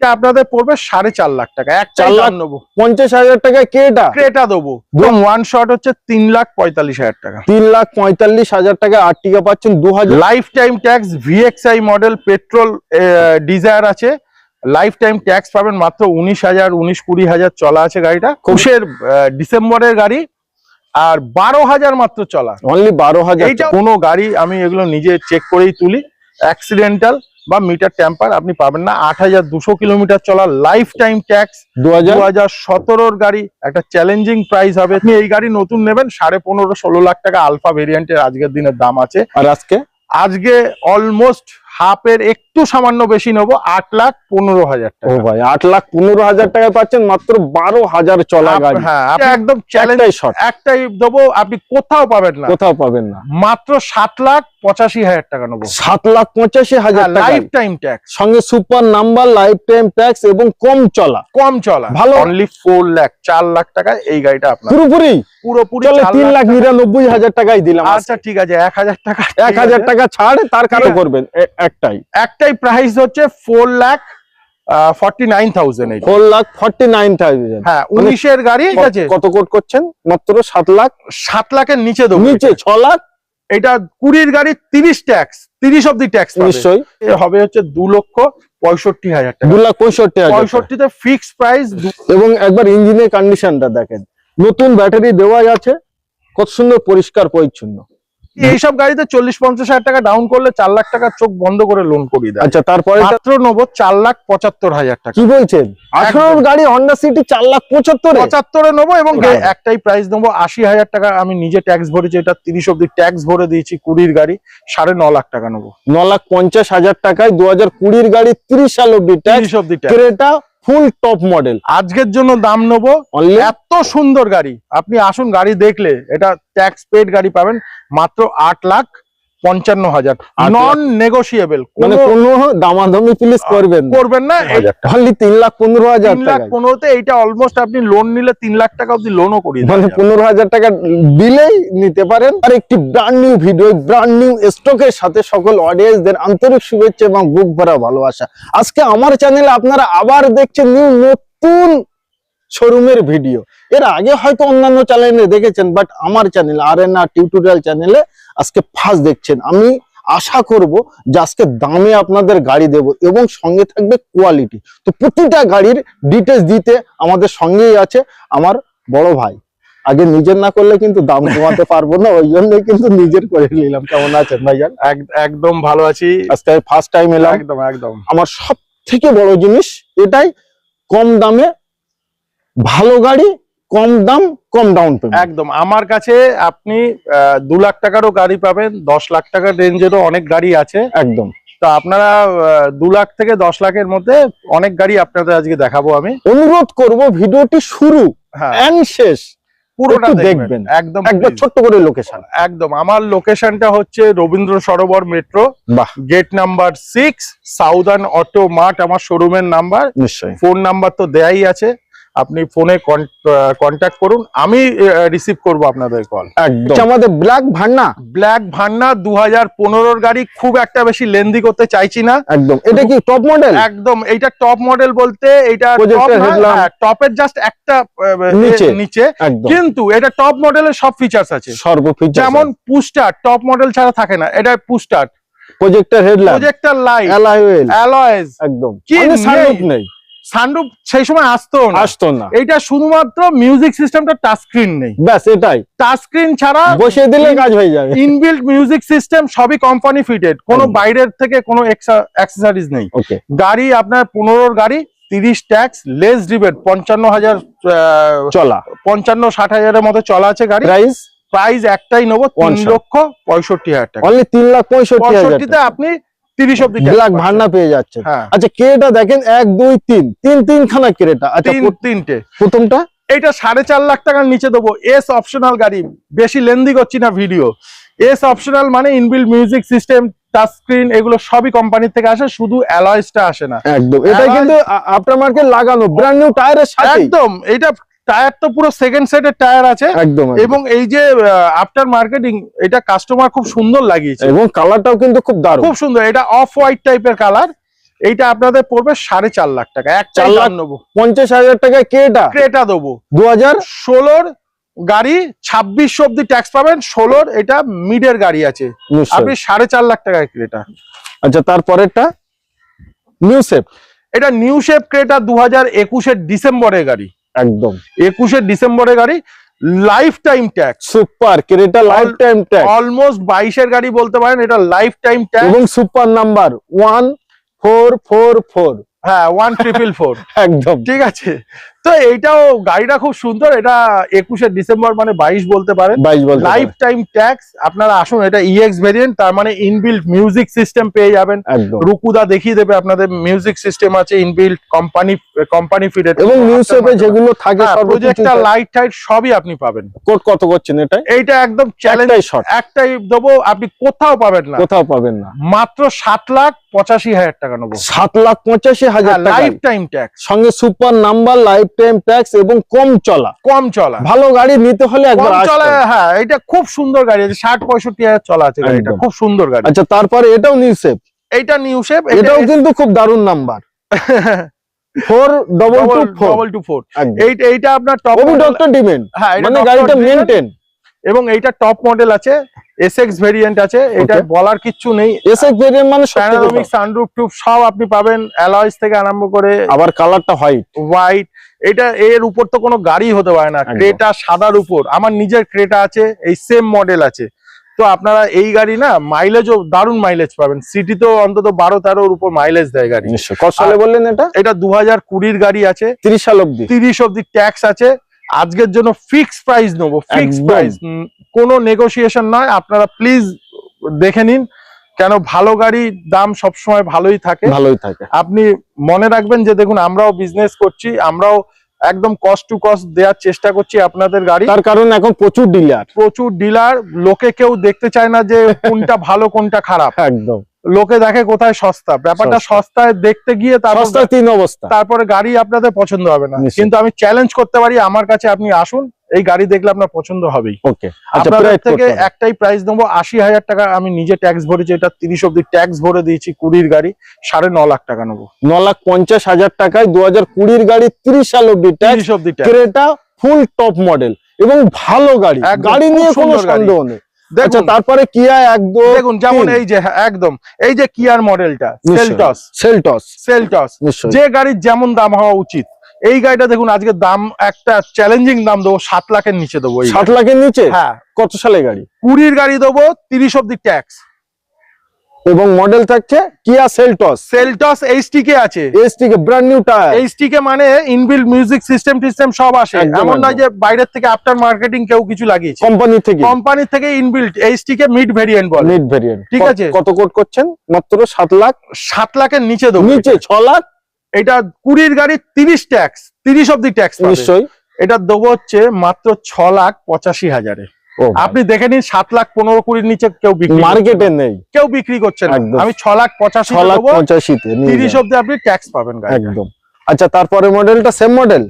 এটা আপনাদের পড়বে সাড়ে চার লাখ টাকা এক চার লাখ? নেব। পঞ্চাশ হাজার টাকায় কে এটা? ক্রেটা দেবো। ওয়ান শট হচ্ছে তিন লাখ পঁয়তাল্লিশ হাজার টাকা। তিন লাখ পঁয়তাল্লিশ হাজার টাকা আর্টিকা পাচ্ছেন দু হাজার life time tax VXI model petrol Dzire আছে। লাইফ টাইম ট্যাক্স পাবেন মাত্র উনিশ হাজার উনিশ কুড়ি হাজার চলা আছে গাড়িটা। কুশের ডিসেম্বরের গাড়ি আর বারো হাজার মাত্র চলা। অনলি বারো হাজার কোনো গাড়ি আমি এগুলো নিজে চেক করেই তুলি। অ্যাক্সিডেন্টাল বা মিটার ট্যাম্পার আপনি পাবেন না। আট হাজার দুশো কিলোমিটার চলা লাইফ টাইম ট্যাক্স দু হাজার দু হাজার সতেরোর গাড়ি। একটা চ্যালেঞ্জিং প্রাইস হবে। আপনি এই গাড়ি নতুন নেবেন সাড়ে পনেরো ষোলো লাখ টাকা আলফা ভেরিয়েন্টের আজকের দিনের দাম আছে। আর আজকে? আজকে অলমোস্ট হাফের একটু সামান্য বেশি নেব আট লাখ পনেরো হাজার ও টাকা। ভাই আট লাখ পনেরো হাজার টাকায় পাচ্ছেন মাত্র বারো হাজার চলা গাড়ি। হ্যাঁ একদম চ্যালেঞ্জ একটাই একটাই দেবো আপনি কোথাও পাবেন না। কোথাও পাবেন না। মাত্র সাত লাখ পঁচাশি হাজার টাকা নেব। সাত লাখ পঁচাশি হাজার লাইফ টাইম ট্যাক্স সঙ্গে super number life time tax এবং কম চলা। কম চলা। ভালো। অনলি ফোর লাখ চার লাখ এই গাড়িটা আপনার। পুরোপুরি? পুরোপুরি তিন লাখ নিরানব্বই হাজার টাকাই দিলাম আচ্ছা ঠিক আছে এক হাজার টাকা। এক হাজার টাকা ছাড় তার কারও করবেন। একটাই। একটাই প্রাইস হচ্ছে ফোর লাখ লাখ হ্যাঁ উনিশের গাড়ি কত কোট করছেন? মাত্র সাত লাখ? সাত লাখের নিচে নিচে ছ লাখ? এটা কুড়ির গাড়ি তিরিশ ট্যাক্স তিরিশ অব্দি ট্যাক্স নিশ্চয়ই। হবে হচ্ছে দু লক্ষ পঁয়ষট্টি হাজার টাকা। দু লাখ পঁয়ষট্টি পঁয়ষট্টিতে ফিক্স প্রাইস এবং একবার ইঞ্জিনের কন্ডিশনটা দেখেন। নতুন ব্যাটারি দেওয়া আছে। কত সুন্দর পরিষ্কার পরিচ্ছন্ন। এইসব গাড়িতে চল্লিশ পঞ্চাশ হাজার টাকা ডাউন করলে চার লাখ টাকা চোখ বন্ধ করে লোন করিয়ে দেয়। আচ্ছা তারপরে মাত্র নেব চার লাখ পঁচাত্তর হাজার টাকা। কি বলছেন? আঠারোর গাড়ি হন্ডা সিটি চার লাখ পঁচাত্তর? পঁচাত্তরে নেব এবং একটাই প্রাইস নেব আশি হাজার টাকা। আমি নিজে ট্যাক্স ভরেছি এটা তিরিশ অব্দি ট্যাক্স ভরে দিয়েছি কুড়ির গাড়ি সাড়ে ন লাখ টাকা নেব। ন লাখ পঞ্চাশ হাজার টাকায় দু হাজার কুড়ির গাড়ি তিরিশ সাল অব্দি ট্যাক্স অব্দি tax Creta full top model. আজকের জন্য দাম নেব এত সুন্দর গাড়ি। আপনি আসুন গাড়ি দেখলে এটা ট্যাক্স পেড গাড়ি পাবেন মাত্র আট লাখ পঞ্চান্ন হাজার। নন নেগোসিয়েবল মানে কোনো দামাদামি প্লিজ করবেন করবেন না অনলি তিন লাখ পনেরো হাজার লাখ পনেরোতে এইটা অলমোস্ট আপনি লোন নিলে তিন লাখ টাকা অব্দি লোনও করিয়ে মানে পনেরো হাজার টাকা দিলেই নিতে পারেন। আর একটি brand new video brand new স্টকের সাথে সকল অডিয়েন্সদের আন্তরিক শুভেচ্ছা এবং বুক ভরা ভালোবাসা। আজকে আমার চ্যানেলে আপনারা আবার দেখছেন নিউ নতুন শোরুমের ভিডিও এর আগে হয়তো অন্যান্য চ্যানেলে দেখেছেন বাট আমার channel R N R tutorial চ্যানেলে আজকে ফার্স্ট দেখছেন। আমি আশা করব যে আজকে দামে আপনাদের গাড়ি দেব এবং সঙ্গে থাকবে কোয়ালিটি তো প্রতিটা গাড়ির ডিটেলস দিতে আমাদের সঙ্গেই আছে আমার বড় ভাই। আগে নিজের না করলে কিন্তু দাম কমাতে পারব না ওই জন্যই কিন্তু নিজের করে নিলাম। কেমন আছেন ভাইজান? এক- একদম ভালো আছি। আজকে ফার্স্ট টাইম এলাম। একদম একদম। আমার সব থেকে বড় জিনিস এটাই কম দামে ভালো গাড়ি কম দাম কম ডাউন পেমেন্ট একদম। আমার কাছে আপনি দু লাখ টাকারও গাড়ি পাবেন দশ লাখ টাকার রেঞ্জেরও অনেক গাড়ি আছে। একদম। তো আপনারা দু লাখ থেকে দশ লাখের মধ্যে অনেক গাড়ি আপনাদের আজকে দেখাবো আমি। অনুরোধ করব ভিডিওটি শুরু হ্যাঁ। এন্ড শেষ পুরোটা দেখবেন। দেখবেন। একদম ছোট্ট করে লোকেশন একদম। আমার লোকেশনটা হচ্ছে Rabindra Sarobar metro gate number six southern auto mart আমার শোরুমের নাম্বার নিশ্চয়ই। ফোন নাম্বার তো দেয়াই আছে। আপনি ফোনে কন্ট্যাক্ট করুন। আমি রিসিভ করব আপনাদের কল একদম। আচ্ছা, আমাদের ব্ল্যাক ভান্না। ব্ল্যাক ভান্না দু হাজার পনেরোর গাড়ি খুব একটা বেশি লেন্দি করতে চাইছি না। একদম। এটা কি টপ মডেল একদম। এইটা টপ মডেল বলতে এটা টপের জাস্ট একটা নিচে। নিচে। কিন্তু এটা টপ মডেলের সব ফিচার্স আছে। সর্ব ফিচার যেমন পুস্টার টপ মডেল ছাড়া থাকে না। এটা পুস্টার। Projector headlamp projector light alloys একদম। কি মানে নেই? সানরুফ সেই সময় আসতো না। আসতো না। এইটা শুধুমাত্র মিউজিক সিস্টেমটা টাচ স্ক্রিন নেই। ব্যাস এটাই। টাচ স্ক্রিন ছাড়া বসিয়ে দিলে কাজ হয়ে যাবে। ইনবিল্ট মিউজিক সিস্টেম সবই কোম্পানি ফিটেড কোনো বাইরের থেকে কোনো অ্যাক্সেসরিজ নেই। গাড়ি আপনার পনেরোর গাড়ি তিরিশ ট্যাক্স লেস ডিবেট পঞ্চান্ন হাজার চলা। পঞ্চান্ন ষাট হাজারের মতো চলা আছে গাড়ি। প্রাইস প্রাইস একটাই নেব তিন লক্ষ পঁয়ষট্টি হাজার টাকা। তিন লাখ পঁয়ষট্টি আপনি তিরিশ অব্দি ব্ল্যাক ভান্না পেয়ে যাচ্ছেন হ্যাঁ। আচ্ছা কেটা দেখেন এক দুই তিন। তিন তিন খানা আচ্ছা তিনটে। প্রথমটা? এইটা সাড়ে চার লাখ টাকার নিচে দেবো। এস অপশনাল গাড়ি। বেশি লেন্দি করছি না ভিডিও এস অপশনাল মানে inbuilt music system touch screen এগুলো সবই কোম্পানির থেকে আসে শুধু অ্যালয়েসটা আসে না। একদম। এটা কিন্তু আফটার মার্কেট লাগানো ব্র্যান্ড নিউ টায়ারের সাথে একদম। এটা টায়ার তো পুরো সেকেন্ড সেটের টায়ার আছে। একদম। এবং এই যে আফটার মার্কেটিং এটা কাস্টমার খুব সুন্দর লাগিয়েছে। এবং কালারটাও কিন্তু খুব দারুণ। খুব সুন্দর এটা অফ হোয়াইট টাইপের কালার এইটা আপনাদের পড়বে সাড়ে চার লাখ টাকা এক চার লাখ? নেব। পঞ্চাশ হাজার টাকায় কে এটা? ক্রেটা দেবো। দু হাজার ষোলোর গাড়ি ছাব্বিশ অব্দি ট্যাক্স পাবেন ষোলোর এটা মিডের গাড়ি আছে। আপনি সাড়ে চার লাখ টাকায় ক্রেটা। আচ্ছা তারপরেরটা? নিউ সেফ এটা নিউ শেপ ক্রেটা দু হাজার একুশের ডিসেম্বরের গাড়ি। একদম। একুশে ডিসেম্বরের গাড়ি life time tax super Creta life time tax almost বাইশের গাড়ি বলতে পারেন এটা লাইফ টাইম ট্যাক্স এবং super number one four four four হ্যাঁ ওয়ান ট্রিপল ফোর একদম। ঠিক আছে? তো এইটাও গাড়িটা খুব সুন্দর এটা একুশে ডিসেম্বর মানে বাইশ বলতে পারেন। লাইফ টাইম ট্যাক্স আপনারা আসুন এটা ইএক্স ভেরিয়েন্ট তার মানে ইনবিল্ট মিউজিক সিস্টেম পেয়ে যাবেন। রুকুদা দেখিয়ে দেবে আপনাদের মিউজিক সিস্টেম আছে ইনবিল্ট কোম্পানি কোম্পানি ফিটেড এবং যেগুলো থাকে প্রজেক্টর লাইট টাইট সবই আপনি পাবেন। কোড কত করছেন এটা? এইটা একদম চ্যালেঞ্জ একটাই দেবো আপনি কোথাও পাবেন না। কোথাও পাবেন না। মাত্র সাত লাখ পঁচাশি হাজার টাকা নেব। সাত লাখ পঁচাশি হাজার লাইফ টাইম ট্যাক্স সঙ্গে super number life time tax এবং কম চলা। কম চলা। ভালো গাড়ি নিতে হলে একবার চলা হ্যাঁ এটা খুব সুন্দর গাড়ি আছে ষাট পঁয়ষট্টি হাজার চলা আছে গাড়িটা খুব সুন্দর গাড়ি। আচ্ছা তারপরে এটাও নিউ সেফ এটা নিউ শেপ এটাও কিন্তু খুব দারুণ number four double two double two four এইটা এইটা আপনার টপ ডক্টর ডিমেন্ট হ্যাঁ মানে গাড়িটা মেনটেন এবং এইটা টপ মডেল আছে এসএক্স ভেরিয়েন্ট আছে এটা বলার নেই। এসএক্স ভেরিয়েন্ট মানে প্যানোরামিক সানরুফ টুপ সব আপনি পাবেন অ্যালয়েস থেকে আরম্ভ করে আবার কালারটা হোয়াইট হোয়াইট এটা এর উপর তো কোনো গাড়ি হতে পারে না। ক্রেটা সাদার উপর। আমার নিজের ক্রেটা আছে এই সেম মডেল আছে। তো আপনারা এই গাড়ি না মাইলেজও দারুণ মাইলেজ পাবেন। সিটিতেও অন্তত বারো তেরোর উপর মাইলেজ দেয় গাড়ি। কত সালে বললেন এটা? এটা দু হাজার কুড়ির গাড়ি আছে। তিরিশ সাল অব্দি তিরিশ অব্দি ট্যাক্স আছে। আজকের জন্য ফিক্স প্রাইস নেব ফিক্স। প্রাইস কোনো নেগোসিয়েশন নয়। আপনারা প্লিজ দেখে নিন। কেন ভালো গাড়ির দাম সবসময় ভালোই থাকে। ভালোই থাকে। আপনি মনে রাখবেন যে দেখুন আমরাও বিজনেস করছি আমরাও একদম কস্ট টু কস্ট দেওয়ার চেষ্টা করছি আপনাদের গাড়ি। তার কারণ এখন প্রচুর ডিলার প্রচুর ডিলার লোকে কেউ দেখতে চায় না যে কোনটা ভালো কোনটা খারাপ। একদম। লোকে দেখে কোথায় সস্তা। ব্যাপারটা সস্তায় দেখতে গিয়ে তারপর তিন অবস্থা। তারপরে গাড়ি আপনাদের পছন্দ হবে না। কিন্তু আমি চ্যালেঞ্জ করতে পারি আমার কাছে আপনি আসুন। এই গাড়ি দেখলে আপনার পছন্দ হবেই। ওকে আচ্ছা আপনাদের থেকে একটাই প্রাইস দেবো আশি হাজার টাকা আমি নিজে ট্যাক্স ভরেছি এটা তিরিশ অব্দি ট্যাক্স ভরে দিয়েছি কুড়ির গাড়ি সাড়ে ন লাখ টাকা নেব। ন লাখ পঞ্চাশ হাজার টাকায় দু হাজার কুড়ির গাড়ি তিরিশ সাল অব্দি ট্যাক্স তিরিশ অব্দি ক্রেটা ফুল টপ মডেল এবং ভালো গাড়ি। গাড়ি নিয়ে কোনো সন্দেহ নেই। আচ্ছা তারপরে কিয়া একদম দেখুন যেমন এই যে হ্যাঁ, একদম এই যে কিয়ার মডেলটা সেলটস সেলটস সেলটস যে গাড়ির যেমন দাম হওয়া উচিত এই গাড়িটা দেখুন আজকে দাম একটা চ্যালেঞ্জিং দাম দেবো সাত লাখের নিচে দেবো ষাট লাখের নিচে? হ্যাঁ। কত সালে গাড়ি? কুড়ির গাড়ি দেবো তিরিশ অব্দি ট্যাক্স এবং মডেল থাকছে কিয়া সেলটস সেলটস এইচটি কে আছে। এস থেকে ব্র্যান্ড নিউ টায়ার এইচটি কে মানে ইনবিল্ড মিউজিক সিস্টেম টিস্টেম সব আসে। এমন নয় যে বাইরের থেকে আফটার মার্কেটিং কেউ কিছু লাগিয়েছে। কোম্পানি থেকে। কোম্পানি থেকে ইনবিল্ড এইচটি কে মিড ভেরিয়েন্ট বলে। মিড ভেরিয়েন্ট ঠিক আছে। কত কোট করছেন? মাত্র সাত লাখ? সাত লাখের নিচে দেবো নিচে ছ লাখ? এটা কুড়ির গাড়ি তিরিশ ট্যাক্স তিরিশ অব্দি ট্যাক্স নিশ্চয়ই। এটা দেবো হচ্ছে মাত্র ছ লাখ পঁচাশি হাজারে। আপনি দেখে নিন সাত লাখ পনেরো কুড়ির নিচে কেউ বিক্রি মার্কেটে নেই। কেউ বিক্রি করছে না। আমি ছ লাখ পঁচাশি ছ লাখ দেবো পঁচাশিতে তিরিশ। অব্দি আপনি ট্যাক্স পাবেন একদম। আচ্ছা তারপরে মডেলটা সেম মডেল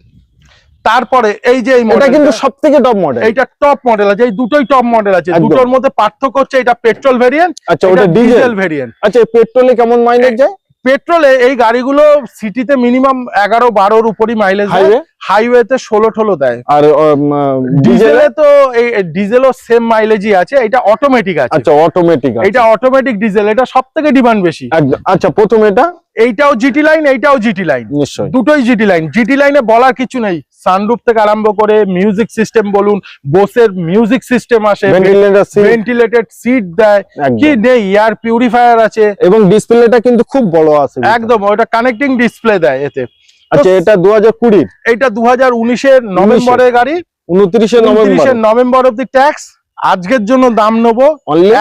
তারপরে এই যে এটা কিন্তু সব থেকে টপ মডেল এইটা টপ মডেল আছে এই দুটোই টপ মডেল আছে। দুটোর মধ্যে পার্থক্য হচ্ছে এটা পেট্রোল ভেরিয়েন্ট আচ্ছা ওটা ডিজেল ডিজেল ভেরিয়েন্ট আচ্ছা পেট্রোলে কেমন মাইলেজ যায়? পেট্রোলে এই গাড়িগুলো সিটিতে মিনিমাম এগারো বারোর উপরই মাইলেজ হাইওয়ে হাইওয়েতে ষোলো ঠোলো দেয়। আর ডিজেলে তো এই ডিজেলও সেম মাইলেজই আছে এটা অটোমেটিক আছে। আচ্ছা অটোমেটিক এটা অটোমেটিক ডিজেল এটা সব থেকে ডিমান্ড বেশি আচ্ছা প্রথম এটা? এইটাও জিটি লাইন এইটাও জিটি লাইন দুটোই জিটি লাইন জিটি লাইনে বলার কিছু নেই। সানরুফ থেকে আরম্ভ করে মিউজিক সিস্টেম বলুন বোসের মিউজিক সিস্টেম আসে ভেন্টিলেটেড সিট দেয়। কি নেই? এয়ার পিউরিফায়ার আছে। এবং ডিসপ্লেটা কিন্তু খুব বড় আছে একদম ওটা কানেক্টিং ডিসপ্লে দেয় এতে। আচ্ছা এটা দু হাজার কুড়ির? এইটা দু হাজার উনিশের। নভেম্বরের গাড়ি। উনত্রিশে নভেম্বর। উনত্রিশের নভেম্বর অব্দি ট্যাক্স আজকের জন্য দাম নেব।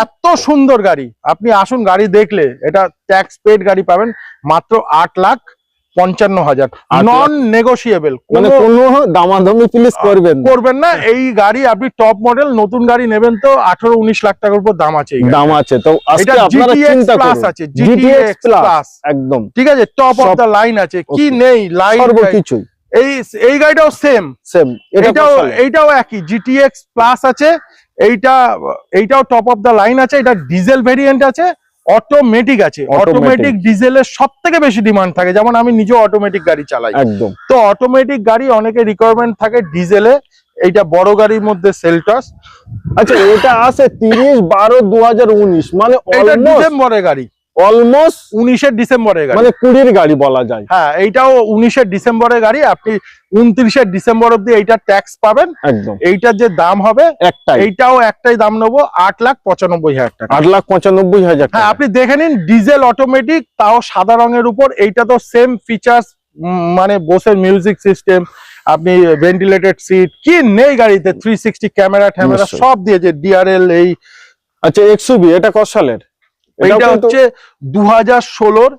এত সুন্দর গাড়ি। আপনি আসুন গাড়ি দেখলে এটা ট্যাক্স পেড গাড়ি পাবেন মাত্র আট লাখ পঞ্চান্ন হাজার। নন নেগোসিয়েবল মানে কোনো দামাদামি প্লিজ করবেন করবেন না। এই গাড়ি আপনি টপ মডেল নতুন গাড়ি নেবেন তো আঠারো উনিশ লাখ টাকার উপর দাম আছে দাম আছে। তো প্লাস আছে প্লাস একদম। ঠিক আছে টপ অফ দ্য লাইন আছে। কি নেই লাইন সর্বকিছুই এই এই গাড়িটাও সেম সেম এটাও এইটাও একই। জিটিএক্স প্লাস আছে। এইটা এইটাও টপ অফ দা লাইন আছে এটা ডিজেল ভেরিয়েন্ট আছে অটোমেটিক আছে। অটোমেটিক ডিজেলের সব থেকে বেশি ডিমান্ড থাকে যেমন আমি নিজেও অটোমেটিক গাড়ি চালাই। একদম। তো অটোমেটিক গাড়ি অনেকে রিকোয়ারমেন্ট থাকে ডিজেলে এইটা বড় গাড়ির মধ্যে সেলটস আচ্ছা এটা আছে তিরিশ বারো দু মানে এটা ডিসেম্বরের গাড়ি। অলমোস্ট উনিশের ডিসেম্বরের গাড়ি। মানে কুড়ির গাড়ি বলা যায়। হ্যাঁ এইটাও উনিশের ডিসেম্বরের গাড়ি। আপনি উনত্রিশের ডিসেম্বর অব্দি এইটা ট্যাক্স পাবেন। একদম। এইটার যে দাম হবে একটাই। এইটাও একটাই দাম নেব আট লাখ পঁচানব্বই হাজার টাকা। আট লাখ পঁচানব্বই হাজার হ্যাঁ আপনি দেখে নিন ডিজেল অটোমেটিক তাও সাদা রঙের উপর। এইটা তো সেম ফিচার্স মানে বসের মিউজিক সিস্টেম আপনি ভেন্টিলেটেড সিট কি নেই গাড়িতে থ্রি সিক্সটি ক্যামেরা ট্যামেরা সব দিয়েছে ডিআরএল এই আচ্ছা এক্সুবি এটা কত সালের? কিন্তু হচ্ছে দু হাজার ষোলোর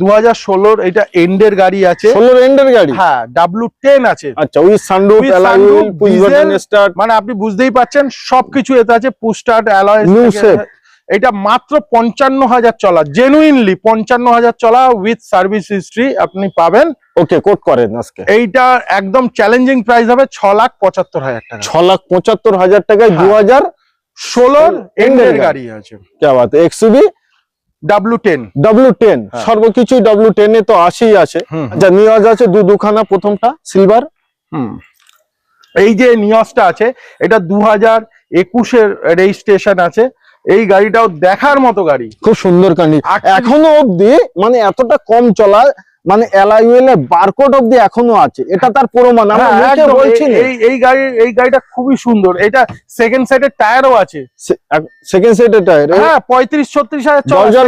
দু হাজার ষোলোর এটা এন্ডের গাড়ি আছে। ষোলোর এন্ডের গাড়ি? হ্যাঁ ডাব্লু টেন আছে। আচ্ছা উইথ সানরুফ মানে আপনি বুঝতেই পাচ্ছেন সবকিছু এতে আছে পুস্টার্ট অ্যালয়। এটা মাত্র পঞ্চান্ন হাজার চলা জেনুইনলি পঞ্চান্ন হাজার চলা উইথ সার্ভিস হিস্ট্রি আপনি পাবেন। ওকে কোট করেন আজকে। এইটা একদম চ্যালেঞ্জিং প্রাইস হবে ছ লাখ পঁচাত্তর হাজার টাকা। ছ লাখ পঁচাত্তর হাজার টাকায় হ্যাঁ। দু হাজার ষোলোর এন্ডের গাড়ি। আছে। কে Baat XUV W ten W ten হ্যাঁ। সর্বকিছু ডাব্লিউ টেন এ তো আশিই আছে। আচ্ছা নিউজ আছে দু দুখানা প্রথমটা সিলভার এই যে নিয়সটা আছে এটা দু হাজার একুশের রেজিস্ট্রেশন আছে। এই গাড়িটাও দেখার মতো গাড়ি। খুব সুন্দর আটত্রিশ- এখনও অবধি মানে এতটা কম চলা মানে অ্যালাইওয়েল এর বারকোড অবধি এখনও আছে। এটা তার প্রমাণ আমরা হ্যাঁ, মুখে বলছি এই- এই গাড়ি এই গাড়িটা খুবই সুন্দর। এটা সেকেন্ড সাইডের টায়ারও আছে। সেকেন্ড সেট টায়ার হ্যাঁ পঁয়ত্রিশ ছত্রিশ হাজার চলা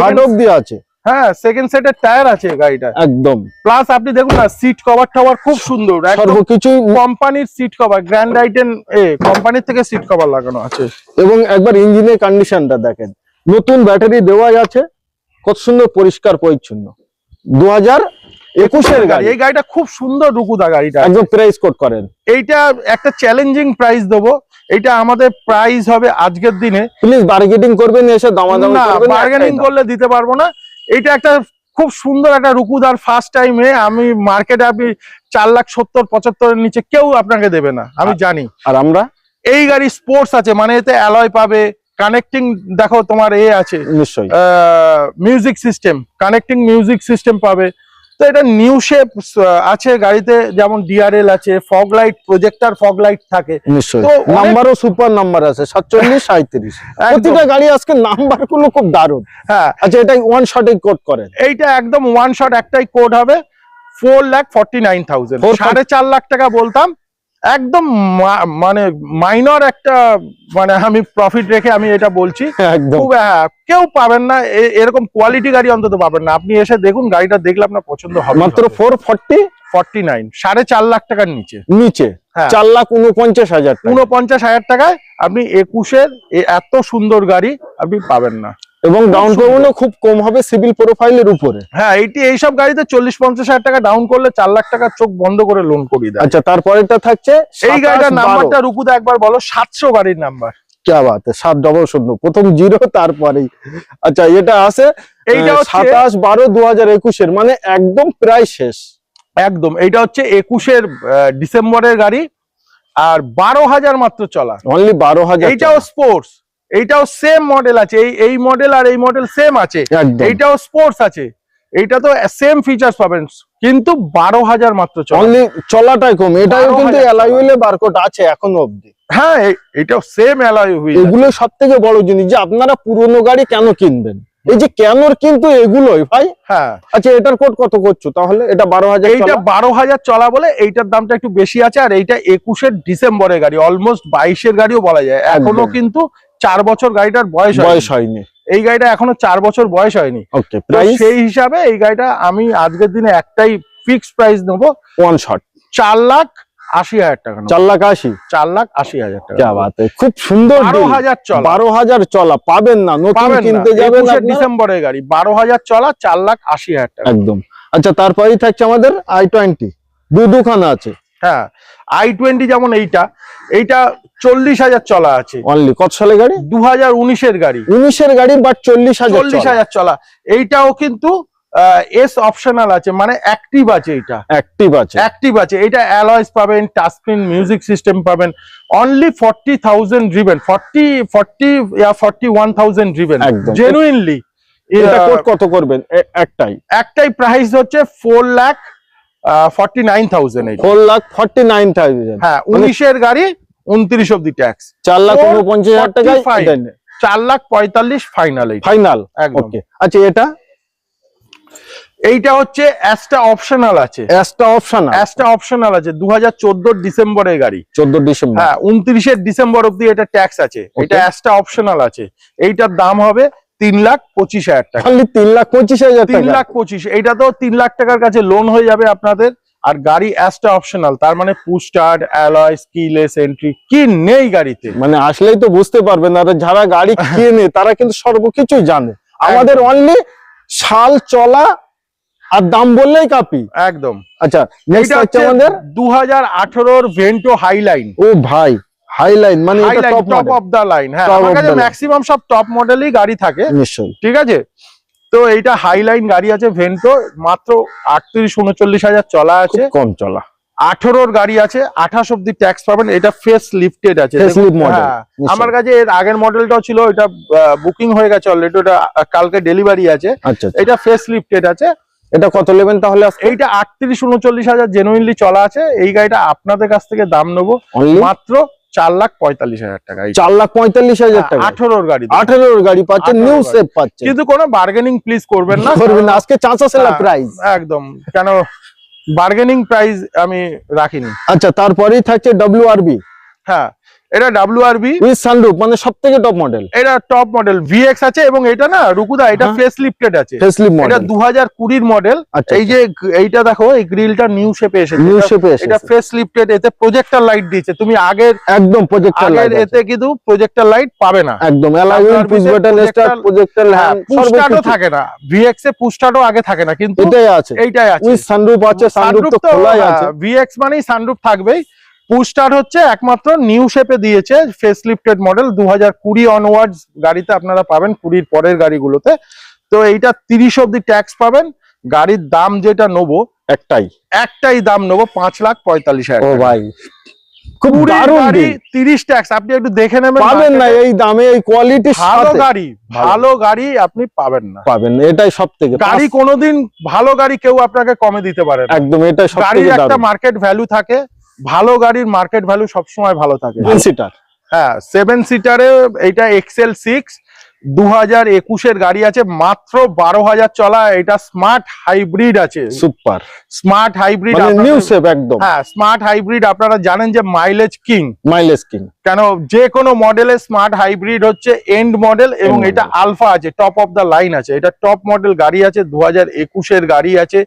ঘাট অবধি আছে। হ্যাঁ সেকেন্ড সেটের টায়ার আছে গাড়িটা। একদম। প্লাস আপনি দেখুন না সিট কভার টাভার খুব সুন্দর। একদম সর্বকিছুই কোম্পানির seat cover grand i ten এ কোম্পানির থেকে সিট কভার লাগানো আছে। এবং একবার ইঞ্জিনের কন্ডিশনটা দেখেন। নতুন ব্যাটারি দেওয়া আছে। কত সুন্দর পরিষ্কার পরিচ্ছন্ন। দু হাজার একুশের গাড়ি। এই গাড়িটা খুব সুন্দর রুকুদা গাড়িটা। একদম প্রাইস কোড করেন। এইটা একটা চ্যালেঞ্জিং প্রাইস দেবো। এটা আমাদের প্রাইস হবে আজকের দিনে। প্লিজ বার্গেটিং করবেন এসে দামাদামি না করবেন বার্গেনিং করলে দিতে পারব না। এটা একটা খুব সুন্দর একটা রুকুদার ফার্স্ট টাইমে আমি মার্কেটে আপনি চার লাখ সত্তর পঁচাত্তরের নিচে কেউ আপনাকে দেবে না। আমি জানি। আর আমরা? এই গাড়ি স্পোর্টস আছে মানে এতে অ্যালয় পাবে কানেক্টিং দেখো তোমার এ আছে। নিশ্চয়ই। Music system connecting music system পাবে। তো এটা নিউ শেপ আছে গাড়িতে যেমন ডিআরএল আছে fog light projector fog light থাকে। নিশ্চয়ই। তো নাম্বারও সুপার নাম্বার আছে সাতচল্লিশ সাঁত্রিশ প্রতিটা গাড়ি আজকে নাম্বারগুলো খুব দারুণ। হ্যাঁ। আচ্ছা এটাই ওয়ান শটে কোড করেন। এইটা একদম ওয়ান শট একটাই কোড হবে। Four lakh forty nine thousand 4 সাড়ে চার লাখ টাকা বলতাম। একদম মানে মাইনর একটা মানে আমি প্রফিট রেখে আমি এটা বলছি। খুব হ্যাঁ, কেউ পাবেন না এরকম কোয়ালিটি গাড়ি অন্তত পাবেন না। আপনি এসে দেখুন গাড়িটা দেখলে আপনার পছন্দ হবে মাত্র ফোর ফর্টি ফর্টি নাইন সাড়ে চার লাখ টাকার নিচে। নিচে? হ্যাঁ। চার লাখ উনপঞ্চাশ হাজার। উনপঞ্চাশ হাজার টাকায় আপনি একুশের এত সুন্দর গাড়ি আপনি পাবেন না। এবং ডাউন পেমেন্টও খুব কম হবে সিভিল প্রোফাইলের উপরে। হ্যাঁ এটি এইসব গাড়িতে চল্লিশ পঞ্চাশ হাজার টাকা ডাউন করলে চার লাখ টাকা চোখ বন্ধ করে লোন করিয়ে দেয়। আচ্ছা তারপরেটা থাকছে এই গাড়িটার নাম্বারটা রুকুদা একবার বলো সাতশো গাড়ির নাম্বার। কে বাত সাত ডবল শূন্য প্রথম জিরো তারপরেই। আচ্ছা এটা আছে এইটা বারো দু হাজার একুশের মানে একদম প্রায় শেষ। একদম এটা হচ্ছে একুশের ডিসেম্বরের গাড়ি আর বারো হাজার মাত্র চলা। অনলি বারো হাজার এটাও স্পোর্টস এইটাও সেম মডেল আছে। এই এই মডেল আর এই মডেল সেম আছে। এইটাও স্পোর্টস আছে। এইটা তো সেম ফিচার্স পাবেন। কিন্তু বারো হাজার মাত্র চলাটাই কম। এটাও 12,000 কিন্তু। বারকোড আছে এখনও অবধি। হ্যাঁ এইটাও সেম হুইল এগুলো সব থেকে বড় জিনিস যে আপনারা পুরনো গাড়ি কেন কিনবেন? এই যে কেনর কিন্তু এগুলোই ভাই। হ্যাঁ। আচ্ছা এটার কোড কত করছ? তাহলে এটা বারো হাজার এইটা বারো হাজার চলা বলে এইটার দামটা একটু বেশি আছে। আর এইটা একুশের ডিসেম্বরের গাড়ি অলমোস্ট বাইশের গাড়িও বলা যায়। এখনও কিন্তু চার বছর গাড়িটার বয়স বয়স হয়নি। এই গাড়িটা এখনও চার বছর বয়স হয়নি। সেই হিসাবে এই গাড়িটা আমি আজকের দিনে একটাই ফিক্স প্রাইস নেব। ওয়ান শট চার লাখ আশি হাজার টাকা চার লাখ আশি? চার লাখ আশি হাজার টাকা খুব সুন্দর হাজার চলা। বারো হাজার চলা পাবেন না নতুন কিনতে যাবেন ডিসেম্বরের গাড়ি বারো হাজার চলা চার লাখ আশি হাজার টাকা। একদম। আচ্ছা তারপরেই থাকছে আমাদের আই টোয়েন্টি দু দুখানা আছে। হ্যাঁ আই টোয়েন্টি যেমন এইটা এইটা চল্লিশ হাজার চলা আছে। অনলি কত সালে গাড়ি? দু হাজার উনিশের গাড়ি। উনিশের গাড়ি বাট চল্লিশ হাজার চল্লিশ হাজার চলা। এইটাও কিন্তু এস অপশনাল আছে মানে অ্যাক্টিভ আছে এটা অ্যাক্টিভ আছে। অ্যাক্টিভ আছে। এটা অ্যালয়েস পাবেন টাচস্ক্রিন মিউজিক সিস্টেম পাবেন। Only forty thousand driven forty forty forty one thousand driven একদম। জেনুইনলি এটা কোড কত করবেন? একটাই। একটাই প্রাইস হচ্ছে ফোর লাখ হ্যাঁ উনিশের গাড়ি উনত্রিশ অব্দি ট্যাক্স চার লাখ হাজার চার লাখ পঁয়তাল্লিশ ফাইনাল ফাইনাল আচ্ছা এটা? এইটা হচ্ছে অ্যাসটা অপশনাল আছে। অ্যাসটা অপশন অ্যাসটা অপশনাল আছে দু হাজার চোদ্দোর ডিসেম্বরের গাড়ি। চোদ্দ ডিসেম্বর। হ্যাঁ উনত্রিশের ডিসেম্বর অব্দি এটা ট্যাক্স আছে। এটা অ্যাসটা অপশনাল আছে। এইটার দাম হবে তিন লাখ পঁচিশ হাজার টাকা। খালি তিন লাখ পঁচিশ হাজার তিন লাখ পঁচিশ এইটা তো তিন লাখ টাকার কাছে লোন হয়ে যাবে আপনাদের। আর গাড়ি অ্যাসটা অপশনাল তার মানে পুস্টার্ড অ্যালয় স্কিলেস এন্ট্রি কি নেই গাড়িতে? মানে আসলেই তো বুঝতে পারবেন আর যারা গাড়ি কেনে তারা কিন্তু সর্বকিছু জানে। আমাদের অনলি সাল চলা আর দাম বললেই কাপি। একদম। আচ্ছা নেক্সট এটা হচ্ছে আমাদের? দু হাজার আঠারোর ভেন্টো হাইলাইন ও ভাই হাইলাইন মানে এটা highline top top of the line হ্যাঁ Top আমার কাছে ম্যাক্সিমাম সব টপ মডেলই গাড়ি থাকে। নিশ্চয়ই। ঠিক আছে? তো এইটা হাইলাইন গাড়ি আছে ভেন্টো মাত্র আটত্রিশ উনচল্লিশ হাজার চলা আছে। কম চলা। আঠারোর গাড়ি আছে আঠাশ অব্দি ট্যাক্স পাবেন এটা ফেস লিফটেড আছে। হ্যাঁ। আমার কাছে এর আগের মডেলটাও ছিল এটা বুকিং হয়ে গেছে অলরেডি ওটা কালকে ডেলিভারি আছে। আচ্ছা আচ্ছা। এটা ফেস লিফটেড আছে। এটা কত নেবেন তাহলে এইটা আটত্রিশ উনচল্লিশ হাজার জেনুইনলি চলা আছে। এই গাড়িটা আপনাদের কাছ থেকে দাম নেব। মাত্র চার লাখ পঁয়তাল্লিশ হাজার টাকা। চার লাখ পঁয়তাল্লিশ হাজার টাকা। আঠারোর গাড়ি আঠেরোর গাড়ি পাচ্ছেন নিউ সেফ পাচ্ছেন। কিন্তু কোনো বার্গেনিং প্লিজ করবেন না। করবেন না আজকে চাঁচা সেলা হ্যাঁ। প্রাইস একদম। কেন বার্গেনিং প্রাইস আমি রাখিনি। আচ্ছা তারপরেই থাকছে ডব্লিউ আরবি হ্যাঁ এটা ডাব্লিউআরবি উইথ সানরুফ মানে সব থেকে টপ মডেল এটা টপ মডেল ভিএক্স আছে এবং এটা না রুকুদা এটা হ্যাঁ। ফেস লিফটেড আছে ফেসলিপ এটা মডেল দু হাজার কুড়ির মডেল আচ্ছা এই যে এইটা দেখো এই গ্রিলটা নিউ শেপে এসেছে। নিউ এটা- শেপে এটা ফেস লিফটেড এতে প্রজেক্টর লাইট দিয়েছে। তুমি আগের একদম প্রজেক্টর লাইট এতে কিন্তু প্রজেক্টর লাইট পাবে না। একদম অ্যালাউইং তারপর পুশ বাটন স্টার্ট প্রজেক্টর হ্যাঁ পুস্টারও থাকে না। ভিএক্স এ পুস্টারও আগে থাকে না কিন্তু এটাই আছে। এইটাই আছে। উইথ সানরুফ আছে সানরুফ তো খোলাই আছে। ভিএক্স মানেই সানরুফ থাকবেই। পুস্টার হচ্ছে একমাত্র নিউ শেপে দিয়েছে ফেস লিফটেড মডেল দু হাজার কুড়ি অনওয়ার্ডস গাড়িতে আপনারা পাবেন কুড়ির পরের গাড়িগুলোতে। তো এইটা তিরিশ অব্দি ট্যাক্স পাবেন। গাড়ির দাম যেটা নেব একটাই। একটাই দাম নেব পাঁচ লাখ পঁয়তাল্লিশ হাজার ভাই খুব দারুণ তিরিশ ট্যাক্স আপনি একটু দেখে নেবেন পাবেন না এই দামে এই কোয়ালিটির ভালো গাড়ি ভালো। গাড়ি আপনি পাবেন না। পাবেন এটাই সব থেকে গাড়ি কোনোদিন ভালো গাড়ি কেউ আপনাকে কমে দিতে পারে না। একদম এটাই গাড়ির একটা মার্কেট ভ্যালু থাকে। ভালো গাড়ির মার্কেট ভ্যালু সবসময় ভালো থাকে। সিটার হ্যাঁ সেভেন সিটারে এইটা এক্সেল সিক্স দু হাজার একুশের গাড়ি আছে মাত্র বারো হাজার চলা এটা স্মার্ট হাইব্রিড আছে। Super smart hybrid new safe একদম। হ্যাঁ স্মার্ট হাইব্রিড আপনারা জানেন যে মাইলেজ কিং মাইলেজ কিং কেন? যে কোনো মডেলের স্মার্ট হাইব্রিড হচ্ছে এন্ড মডেল এবং এটা আলফা আছে টপ অফ দা লাইন আছে। এটা টপ মডেল গাড়ি আছে দু হাজার একুশের গাড়ি আছে।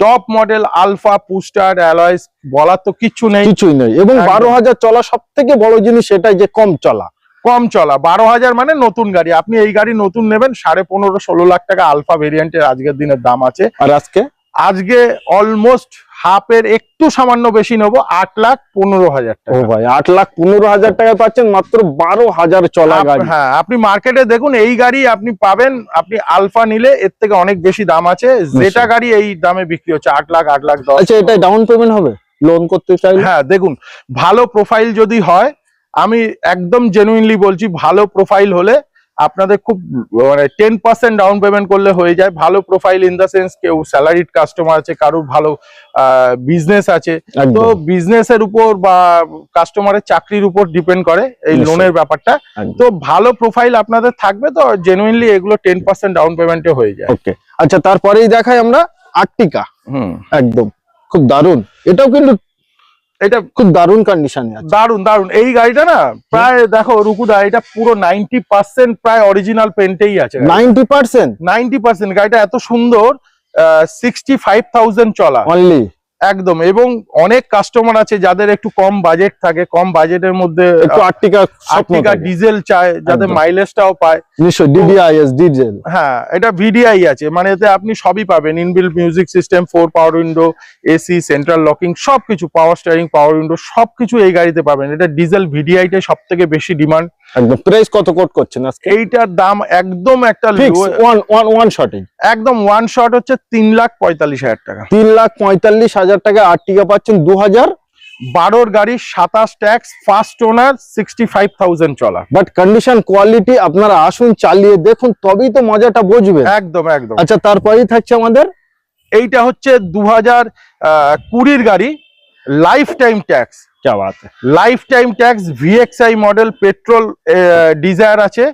টপ মডেল আলফা পুস্টার অ্যালয়েস বলার তো কিছু নেই। কিছুই নেই। এবং বারো হাজার চলা সব থেকে বড় জিনিস সেটাই যে কম চলা। কম চলা। বারো হাজার মানে নতুন গাড়ি। আপনি এই গাড়ি নতুন নেবেন সাড়ে পনেরো ষোলো লাখ টাকা আলফা ভেরিয়েন্টের আজকের দিনের দাম আছে। আর আজকে? আজকে অলমোস্ট হাফের একটু সামান্য বেশি নেব আট লাখ পনেরো হাজার ও টাকা। ভাই আট লাখ পনেরো হাজার টাকা পাচ্ছেন মাত্র বারো হাজার চলা গাড়ি। হ্যাঁ আপনি মার্কেটে দেখুন এই গাড়ি আপনি পাবেন আপনি আলফা নিলে এর থেকে অনেক বেশি দাম আছে। যেটা গাড়ি এই দামে বিক্রি হচ্ছে আট লাখ আট লাখ দশ। আচ্ছা এটাই ডাউন পেমেন্ট হবে? লোন করতে চাই হ্যাঁ দেখুন ভালো প্রোফাইল যদি হয় আমি একদম জেনুইনলি বলছি ভালো প্রোফাইল হলে আপনাদের খুব মানে টেন পার্সেন্ট ডাউন পেমেন্ট করলে হয়ে যায়। ভালো প্রোফাইল ইন দ্য সেন্স কেউ স্যালারিড কাস্টমার আছে কারোর ভালো বিজনেস আছে। তো একদম। বিজনেসের উপর বা কাস্টমারের চাকরির উপর ডিপেন্ড করে এই লোনের ব্যাপারটা। তো ভালো প্রোফাইল আপনাদের থাকবে তো জেনুইনলি এগুলো টেন পার্সেন্ট ডাউন পেমেন্টে হয়ে যায়। ওকে আচ্ছা তারপরেই দেখাই আমরা আর্টিকা হুম। একদম। খুব দারুণ। এটাও কিন্তু এটা খুব দারুণ কন্ডিশনে আছে। দারুণ দারুণ এই গাড়িটা না প্রায় দেখো রুকুদা এটা পুরো নাইনটি পার্সেন্ট প্রায় অরিজিনাল পেন্টেই আছে নাইনটি পার্সেন্ট নাইনটি পার্সেন্ট গাড়িটা এত সুন্দর সিক্সটি ফাইভ থাউজেন্ড চলা। অনলি একদম এবং অনেক কাস্টমার আছে যাদের একটু কম বাজেট থাকে কম বাজেটের মধ্যে একটু আর্টিকা আর্টিকা ডিজেল চায় যাদের একদম। মাইলেজটাও পায়। নিশ্চয় ডিডিআইএস ডিজেল হ্যাঁ এটা ভিডিআই আছে মানে এতে আপনি সবই পাবেন inbuilt music system four power window AC central locking সবকিছু পাওয়ার স্টিয়ারিং পাওয়ার উইন্ডো সবকিছু এই গাড়িতে পাবেন। এটা ডিজেল ভিডিআইটাই সব থেকে বেশি ডিমান্ড একদম প্রাইস কত কোট করছেন আজকে? এইটার দাম একদম একটা ওয়ান ওয়ান ওয়ান শটে একদম ওয়ান শট হচ্ছে তিন লাখ পঁয়তাল্লিশ হাজার টাকা। তিন লাখ পঁয়তাল্লিশ হাজার টাকা আর্টিকা পাচ্ছেন দু হাজার। বারোর গাড়ি সাতাশ tax first owner sixty five thousand চলা। বাট কন্ডিশন কোয়ালিটি আপনারা আসুন চালিয়ে দেখুন তবেই তো মজাটা বুঝবে। একদম একদম। আচ্ছা তারপরেই থাকছে আমাদের? এইটা হচ্ছে দু হাজার কুড়ির গাড়ি লাইফ টাইম ট্যাক্স क्या बात है life time tax VXI model petrol Dzire আছে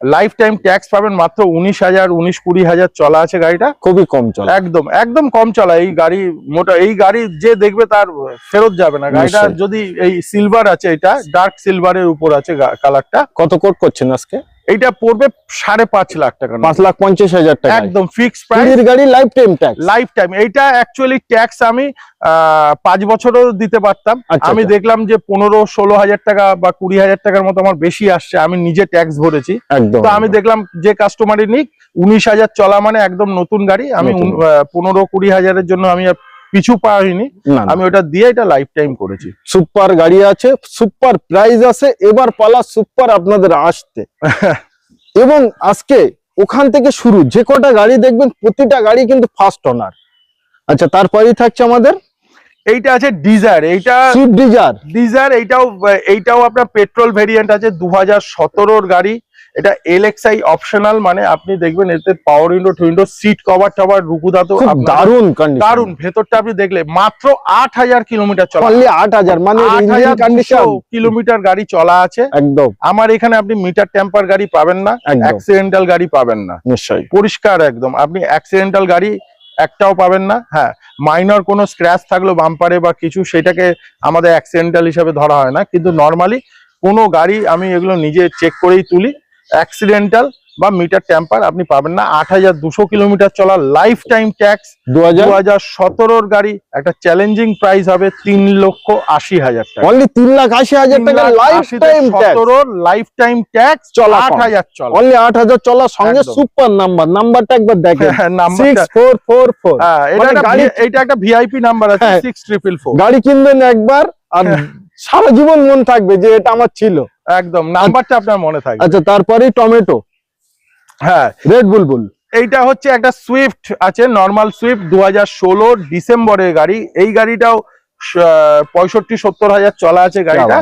লাইফ টাইম ট্যাক্স পাবেন মাত্র উনিশ হাজার উনিশ কুড়ি হাজার চলা আছে গাড়িটা খুবই কম চলে একদম একদম কম চলা এই গাড়ি মোটা এই গাড়ি যে দেখবে তার ফেরত যাবে না গাড়িটা নিশ্চয়ই। যদি এই সিলভার আছে এটা ডার্ক সিলভারের উপর আছে কালারটা কত কোট করছেন আজকে এইটা পড়বে সাড়ে পাঁচ লাখ টাকা পাঁচ লাখ পঞ্চাশ হাজার টাকা। একদম ফিক্স প্রাইস গাড়ি life time tax life time এইটা অ্যাকচুয়ালি ট্যাক্স আমি পাঁচ বছরও দিতে পারতাম। আচ্ছা, আমি আচ্ছা। দেখলাম যে পনেরো ষোলো হাজার টাকা বা কুড়ি হাজার টাকার মতো আমার বেশি আসছে। আমি নিজে ট্যাক্স ভরেছি। একদম তো আমি দেখলাম যে কাস্টমারই নিক উনিশ হাজার চলা মানে একদম নতুন গাড়ি। আমি পনেরো কুড়ি হাজারের জন্য আমি আর পিছু পাইনি। আমি ওটা দিয়ে এটা লাইফ টাইম করেছি। সুপার গাড়ি আছে সুপার প্রাইস আছে এবার পালা সুপার আপনাদের আসতে। এবং আজকে ওখান থেকে শুরু যে কটা গাড়ি দেখবেন প্রতিটা গাড়ি কিন্তু ফার্স্ট ওনার আচ্ছা তারপরেই থাকছে আমাদের? এইটা আছে ডিজায়ার এইটা সুইফট ডিজার ডিজায়ার এইটাও এইটাও আপনার পেট্রোল ভেরিয়েন্ট আছে দু হাজার সতেরোর গাড়ি। এটা এলএক্সআই অপশনাল মানে আপনি দেখবেন এতে পাওয়ার উইন্ডো টুইন্ডো সিট কভার টভার রুকুদা তো কন্ডিশন দারুণ ভেতরটা আপনি দেখলে মাত্র আট হাজার কিলোমিটার চলা। আট হাজার মানে কিলোমিটার গাড়ি চলা আছে। একদম। আমার এখানে আপনি মিটার টেম্পার গাড়ি পাবেন না অ্যাক্সিডেন্টাল গাড়ি পাবেন না। নিশ্চয়ই। পরিষ্কার একদম। আপনি অ্যাক্সিডেন্টাল গাড়ি একটাও পাবেন না হ্যাঁ। মাইনর কোনো স্ক্র্যাচ থাকল বাম্পারে বা কিছু সেটাকে আমাদের অ্যাক্সিডেন্টাল হিসাবে ধরা হয় না। কিন্তু নর্মালি কোনো গাড়ি আমি এগুলো নিজে চেক করেই তুলি। অ্যাক্সিডেন্টাল বা মিটার টেম্পার আপনি পাবেন না। আট হাজার দুশো কিলোমিটার চলা লাইফ টাইম ট্যাক্স দু হাজার সতেরোর গাড়ি। একটা চ্যালেঞ্জিং প্রাইস হবে তিন লক্ষ আশি হাজার টাকা। অনলি তিন লাখ আশি হাজার টাকা লাইফ টাইম সতেরোর লাইফ টাইম ট্যাক্স চলা আট হাজার চলা। অনলি আট হাজার চলার সঙ্গে সুপার নাম্বার নাম্বারটা একবার দেখেন। হ্যাঁ, সিক্স ফোর ফোর ফোর হ্যাঁ, এটা মানে একটা এইটা একটা ভিআইপি নাম্বার আছে হ্যাঁ। সিক্স ট্রিপল ফোর গাড়ি কিনবেন একবার আর সারা জীবন মন থাকবে যে এটা আমার ছিল। একদম নাম্বারটা আপনার মনে থাকবে। আচ্ছা তারপরেই টমেটো। হ্যাঁ। রেড বুলবুল এইটা হচ্ছে একটা সুইফট আছে নর্মাল সুইফট দু হাজার ষোলো ডিসেম্বরের গাড়ি। এই গাড়িটাও পঁয়ষট্টি সত্তর হাজার চলা আছে গাড়িটা।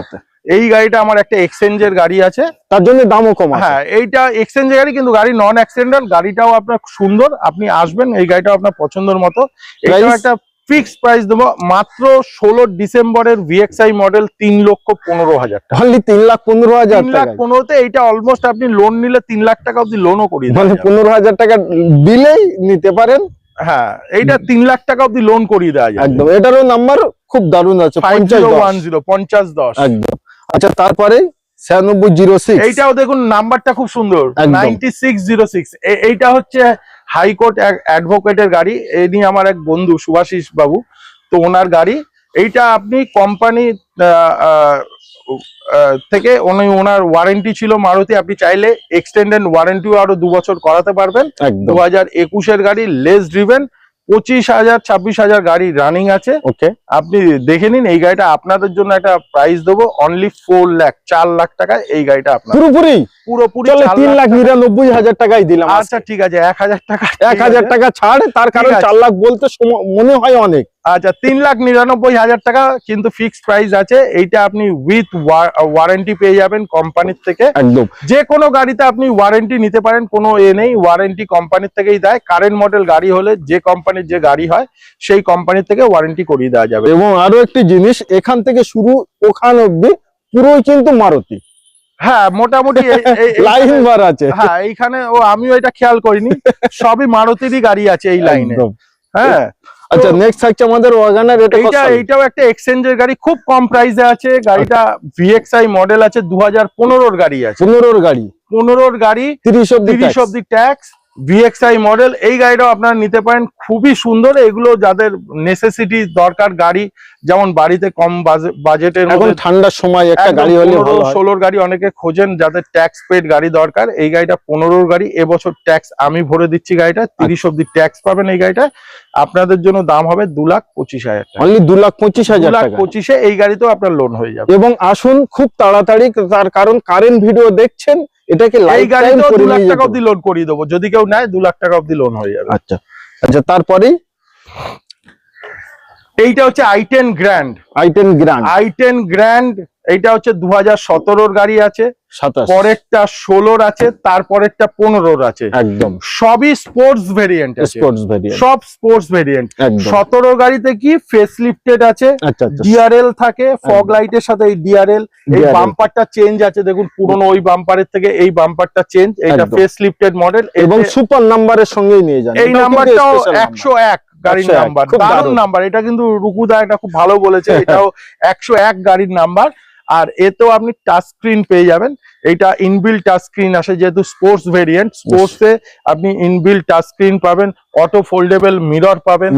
এই গাড়িটা আমার একটা এক্সচেঞ্জের গাড়ি আছে। তার জন্য দামও কম হ্যাঁ এইটা এক্সচেঞ্জের গাড়ি কিন্তু গাড়ি নন অ্যাক্সিডেন্টাল গাড়িটাও আপনার সুন্দর। আপনি আসবেন এই গাড়িটাও আপনার পছন্দের মতো। এটাও একটা ফিক্স প্রাইস দেবো মাত্র ষোলো ডিসেম্বরের ভিএক্সআই মডেল তিন লক্ষ পনেরো হাজার টাকা। তিন লাখ পনেরো হাজার তিন লাখ পনেরোতে এইটা অলমোস্ট আপনি লোন নিলে তিন লাখ টাকা অব্দি লোনও করিয়ে দেওয়া মানে পনেরো হাজার টাকা দিলেই নিতে পারেন। হ্যাঁ এইটা তিন লাখ টাকা অব্দি লোন করিয়ে দেওয়া যাবে। একদম এটারও নাম্বার খুব দারুণ আছে পঞ্চাশ ওয়ান জিরো পঞ্চাশ দশ। একদম। আচ্ছা তারপরে ছিয়ানব্বই জিরো সিক্স এইটাও দেখুন নাম্বারটা খুব সুন্দর। নাইনটি সিক্স জিরো সিক্স এইটা হচ্ছে হাইকোর্ট অ্যাডভোকেটের গাড়ি এই নিয়ে আমার এক বন্ধু সুভাষিস বাবু তো ওনার গাড়ি। এইটা আপনি কোম্পানি থেকে উনি ওনার ওয়ারেন্টি ছিল মারুতি আপনি চাইলে এক্সটেন্ডেড ওয়ারেন্টিও আরও দু বছর করাতে পারবেন। দু হাজার একুশের গাড়ি লেস ড্রিভেন পঁচিশ হাজার ছাব্বিশ হাজার গাড়ি রানিং আছে। ওকে আপনি দেখে নিন এই গাড়িটা আপনাদের জন্য একটা প্রাইস দেবো। অনলি ফোর লাখ চার লাখ টাকা এই গাড়িটা আপনার। পুরোপুরি? তিন লাখ লাখ নিরানব্বই হাজার টাকাই দিলাম। আচ্ছা ঠিক আছে এক হাজার টাকা। এক হাজার টাকা ছাড় তার কারণ চার লাখ বলতে মনে হয় অনেক। আচ্ছা তিন লাখ নিরানব্বই হাজার টাকা কিন্তু ফিক্সড প্রাইস আছে। এইটা আপনি উইথ ওয়ারেন্টি পেয়ে যাবেন কোম্পানির থেকে। একদম। যে কোনো গাড়িতে আপনি ওয়ারেন্টি নিতে পারেন কোনো এ নেই। ওয়ারেন্টি কোম্পানির থেকেই দেয়। কারেন্ট মডেল গাড়ি হলে যে কোম্পানির যে গাড়ি হয় সেই কোম্পানির থেকে ওয়ারেন্টি করিয়ে দেওয়া যাবে। এবং আরও একটি জিনিস এখান থেকে শুরু ওখান অব্দি পুরোই কিন্তু মারুতি। হ্যাঁ মোটামুটি লাইন বার আছে। হ্যাঁ এইখানে ও আমিও এটা খেয়াল করিনি। সবই মারুতিরই গাড়ি আছে এই লাইনে। হ্যাঁ। আচ্ছা নেক্সট থাকছে আমাদের ওয়াগানার এটা এটা এইটাও একটা এক্সচেঞ্জের গাড়ি খুব কম প্রাইসে আছে। গাড়িটা ভিএক্সআই মডেল আছে দু হাজার পনেরোর গাড়ি আছে। পনেরোর গাড়ি। পনেরোর গাড়ি তিরিশ অব্দি তিরিশ অব্দি ট্যাক্স ভিএক্সআই মডেল এই গাড়িটাও আপনারা নিতে পারেন। খুবই সুন্দর। এগুলো যাদের নেসেসিটি দরকার গাড়ি যেমন বাড়িতে কম বাজেটের ঠান্ডার সময় একটা গাড়ি হলে ভালো ষোলোর গাড়ি অনেকে খোঁজেন যাদের ট্যাক্স পেড গাড়ি দরকার। এই গাড়িটা পনেরোর গাড়ি। এবছর ট্যাক্স আমি ভরে দিচ্ছি গাড়িটা। তিরিশ আচ্ছা। অব্দি ট্যাক্স পাবেন এই গাড়িটা। আপনাদের জন্য দাম হবে দু লাখ পঁচিশ হাজার অনলি দু লাখ পঁচিশ হাজার লাখ পঁচিশে এই গাড়িতেও আপনার লোন হয়ে যাবে। এবং আসুন খুব তাড়াতাড়ি তার কারণ কারেন্ট ভিডিও দেখছেন। এটাকে এই করে দু লাখ টাকা অবধি অব্দি লোন করিয়ে দেবো। যদি কেউ নেয় দু লাখ টাকা অব্দি লোন হয়ে যাবে। আচ্ছা। আচ্ছা তারপরেই এইটা হচ্ছে i ten grand i ten grand i ten grand এইটা হচ্ছে দু হাজার সতেরোর গাড়ি আছে পরেরটা ষোলোর আছে তারপরেরটা পনেরোর আছে। একদম। সবই স্পোর্টস ভেরিয়েন্ট স্পোর্টস ভেরিয়েন্ট সব স্পোর্টস ভেরিয়েন্ট সতেরো গাড়িতে কি ফেস লিফটেড আছে আচ্ছা আচ্ছা। ডিআরএল থাকে ফগ লাইটের সাথে এই ডিআরএল এই বাম্পারটা চেঞ্জ আছে দেখুন পুরনো ওই বাম্পারের থেকে এই বাম্পারটা চেঞ্জ এটা একদম। ফেস লিফটেড মডেল এবং সুপার নাম্বারের সঙ্গেই নিয়ে যান। এই নাম্বারটাও একশো এক গাড়ির নাম্বার দারুণ। নাম্বার এটা কিন্তু রুকুদা এটা খুব ভালো বলেছে এটাও একশো এক গাড়ির নাম্বার আর এতেও আপনি টাচ স্ক্রিন পেয়ে যাবেন। এটা ইনবিল টাচ স্ক্রিন আসে যেহেতু স্পোর্টস ভেরিয়েন্ট স্পোর্টসে আপনি ইনবিল টাচ স্ক্রিন পাবেন অটো ফোল্ডেবল মিরর পাবেন।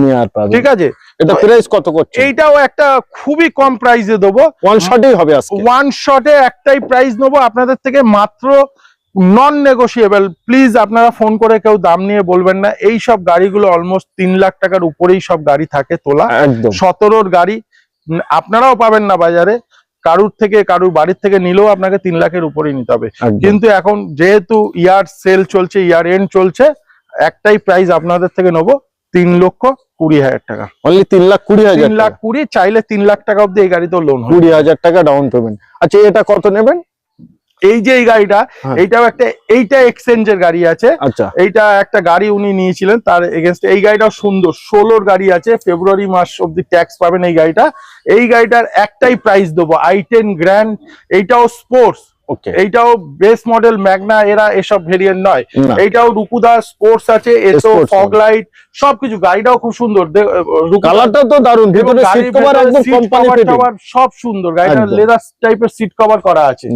ঠিক আছে? এটা প্রাইস কত করছে এইটাও একটা খুবই কম প্রাইসে দেবো। ওয়ান শটেই হবে আজকে। ওয়ান শটে একটাই প্রাইস নেব। আপনাদের থেকে মাত্র নন নেগোসিয়েবল প্লিজ আপনারা ফোন করে কেউ দাম নিয়ে বলবেন না। এই সব গাড়িগুলো অলমোস্ট তিন লাখ টাকার উপরেই সব গাড়ি থাকে তোলা। সতেরোর গাড়ি। আপনারাও পাবেন না বাজারে। কারুর থেকে কারুর বাড়ির থেকে নিলেও আপনাকে তিন লাখের উপরেই নিতে হবে। কিন্তু এখন যেহেতু ইয়ার সেল চলছে ইয়ার এন্ড চলছে একটাই প্রাইস আপনাদের থেকে নেব তিন লক্ষ কুড়ি হাজার টাকা। অনলি তিন লাখ কুড়ি হাজার তিন লাখ কুড়ি চাইলে তিন লাখ টাকা অব্দি এই গাড়িতেও লোন কুড়ি হাজার টাকা ডাউন পেমেন্ট আচ্ছা এটা কত নেবেন? এই যে এই গাড়িটা হ্যাঁ। এইটাও একটা এইটা এক্সচেঞ্জের গাড়ি আছে। আচ্ছা। এইটা একটা গাড়ি উনি নিয়েছিলেন তার এগেনস্ট এই গাড়িটাও সুন্দর ষোলোর গাড়ি আছে ফেব্রুয়ারি মাস অব্দি ট্যাক্স পাবেন এই গাড়িটা। এই গাড়িটার একটাই প্রাইস দেবো আই টেন গ্র্যান্ড এইটাও স্পোর্টস এইটাও বেস মডেল ম্যাগনা এরা এসব ভেরিয়েন্ট নয়। এইটাও রুকুদা স্পোর্টস আছে এসো ফগলাইট সবকিছু গাড়িটাও খুব সুন্দর। তো দারুণ সব সুন্দর। গাড়িটা লেদার টাইপের সিট কভার করা আছে।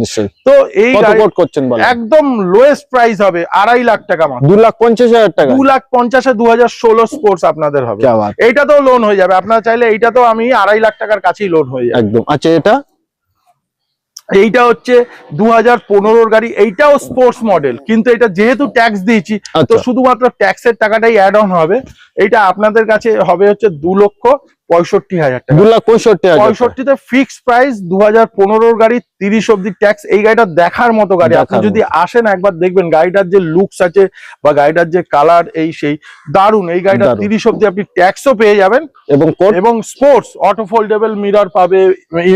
তো এই গাড়ি করছেন একদম লোয়েস্ট প্রাইস হবে আড়াই লাখ টাকা দু লাখ 50 হাজার টাকা। দু লাখ পঞ্চাশে দু হাজার ষোলো স্পোর্টস আপনাদের হবে। এইটা তো লোন হয়ে যাবে। আপনারা চাইলে এইটা তো আমি আড়াই লাখ টাকার কাছেই লোন হয়ে যাবে। একদম। আচ্ছা এটা? এইটা হচ্ছে দু হাজার পনেরোর গাড়ি এইটাও স্পোর্টস মডেল কিন্তু এটা যেহেতু ট্যাক্স দিয়েছি তো আচ্ছা। শুধুমাত্র ট্যাক্সের টাকাটাই অ্যাড অন হবে। এইটা আপনাদের কাছে হবে হচ্ছে দু লক্ষ পঁয়ষট্টি হাজার টাকা। দু লাখ পঁয়ষট্টি পঁয়ষট্টিতে ফিক্সড প্রাইস দু হাজার পনেরোর গাড়ি তিরিশ অব্দি ট্যাক্স এই গাড়িটা দেখার মতো গাড়ি। আপনি যদি আসেন একবার দেখবেন গাড়িটার যে লুকস আছে বা গাড়িটার যে কালার এই সেই দারুণ এই গাড়িটা তিরিশ অব্দি আপনি ট্যাক্সও পেয়ে যাবেন। এবং এবং স্পোর্টস অটো ফোল্ডেবল মিরর পাবে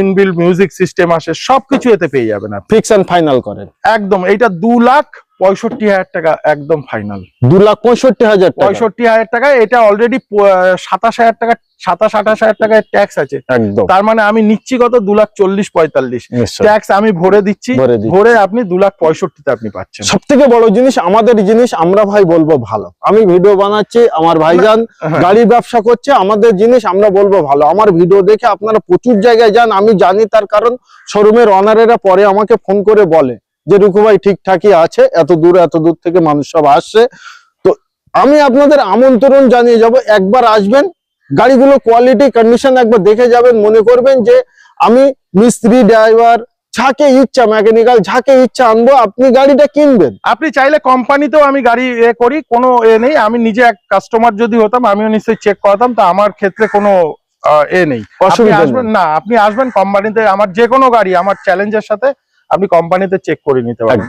ইনবিল মিউজিক সিস্টেম আসে সবকিছু এতে পেয়ে যাবেন ফিক্স এন্ড ফাইনাল করেন। একদম এইটা দু লাখ পঁয়ষট্টি হাজার টাকা একদম ফাইনাল দু লাখ পঁয়ষট্টি হাজার পঁয়ষট্টি হাজার টাকা এটা অলরেডি সাতাশ হাজার টাকা সাতাশ আঠাশ হাজার টাকায় ট্যাক্স আছে। তার মানে আমি নিচ্ছি কত? দু লাখ চল্লিশ পঁয়তাল্লিশ। ট্যাক্স আমি ভরে দিচ্ছি। ভরে আপনি দু লাখ পঁয়ষট্টিতে আপনি পাচ্ছেন। সব থেকে বড় জিনিস আমাদের জিনিস আমরা ভাই বলব ভালো। আমি ভিডিও বানাচ্ছি আমার ভাইজান হ্যাঁ। গাড়ির ব্যবসা করছে আমাদের জিনিস আমরা বলব ভালো। আমার ভিডিও দেখে আপনারা প্রচুর জায়গায় যান আমি জানি তার কারণ শোরুমের অনারেরা পরে আমাকে ফোন করে বলে। যে রুকু ভাই ঠিকঠাকই আছে এত দূর এত দূর থেকে মানুষ সব আসছে। তো আমি আপনাদের আমন্ত্রণ জানিয়ে যাব একবার আসবেন গাড়িগুলো কোয়ালিটি কন্ডিশন একবার দেখে যাবেন মনে করবেন যে আমি মিস্ত্রি ড্রাইভার যাকে ইচ্ছা মেকানিক্যাল যাকে ইচ্ছা আনব আপনি গাড়িটা কিনবেন। আপনি চাইলে কোম্পানিতেও আমি গাড়ি এ করি কোনো এ নেই। আমি নিজে এক কাস্টমার যদি হতাম আমিও নিশ্চয়ই চেক করাতাম তো আমার ক্ষেত্রে কোনো এ নেই। অসুবিধা আসবেন না আপনি আসবেন কোম্পানিতে আমার যে কোনো গাড়ি আমার চ্যালেঞ্জের সাথে আপনি কোম্পানিতে চেক করে নিতে পারেন।